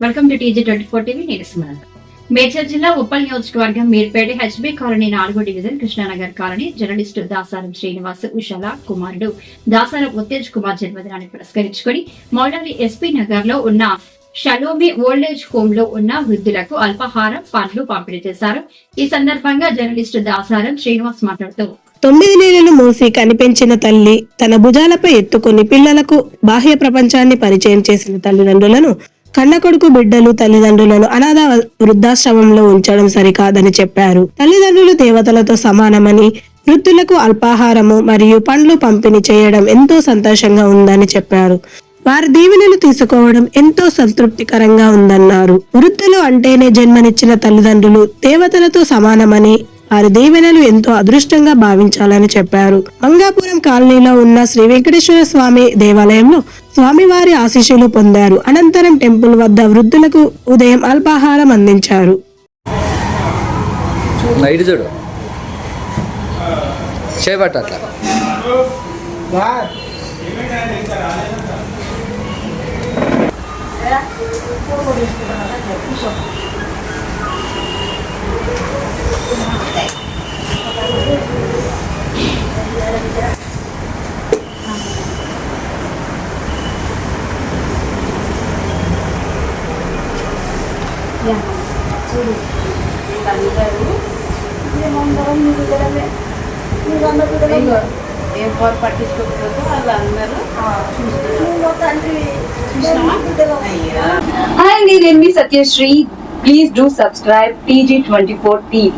Welcome to TG twenty four TV నేను సుమలత మేడ్చల్ జిల్లా ఉప్పల్ నియోజకవర్గం మీర్పేట హెచ్బి కాలనీ నాలుగో division Krishnanagar colony journalist Dasaram Srinivas ఉషాల కుమారుడు దాసారం ఉత్తేజ్ కుమార్ జన్మదినాన్ని పురస్కరించుకుని మౌలాలి ఎస్పీ నగర్లో ఉన్న షలోమి ఓల్డ్ ఏజ్ హోమ్లో ఉన్న వృద్ధులకు అల్పాహారం పండ్లు పంపిణీ చేశారు. ఈ సందర్భంగా జర్నలిస్టు దాసారం శ్రీనివాస్ మాట్లాడుతూ తొమ్మిది నెలలు మూసి కనిపించిన తల్లి తన భుజాలపై ఎత్తుకుని పిల్లలకు బాహ్య ప్రపంచాన్ని పరిచయం చేసిన తల్లిదండ్రులను కన్న కొడుకు బిడ్డలు తల్లిదండ్రులను అనాథ వృద్ధాశ్రమంలో ఉంచడం సరికాదని చెప్పారు. తల్లిదండ్రులు దేవతలతో సమానమని వృద్ధులకు అల్పాహారము మరియు పండ్లు పంపిణీ చేయడం ఎంతో సంతోషంగా ఉందని చెప్పారు. వారి దీవెనలు తీసుకోవడం ఎంతో సంతృప్తికరంగా ఉందన్నారు. వృద్ధులు అంటేనే జన్మనిచ్చిన తల్లిదండ్రులు దేవతలతో సమానమని వారి దీవెనలు ఎంతో అదృష్టంగా భావించాలని చెప్పారు. మంగాపురం కాలనీలో ఉన్న శ్రీ వెంకటేశ్వర స్వామి దేవాలయంలో స్వామివారి ఆశీస్సులు పొందారు. అనంతరం టెంపుల్ వద్ద వృద్ధులకు ఉదయం అల్పాహారం అందించారు. ఇటు చూడు చేయబట్ట అట్లా ఏం పోరు పట్టించుకోకపోతే వాళ్ళందరూ Hi, నేను మీ Satyasri please do subscribe TG twenty four TV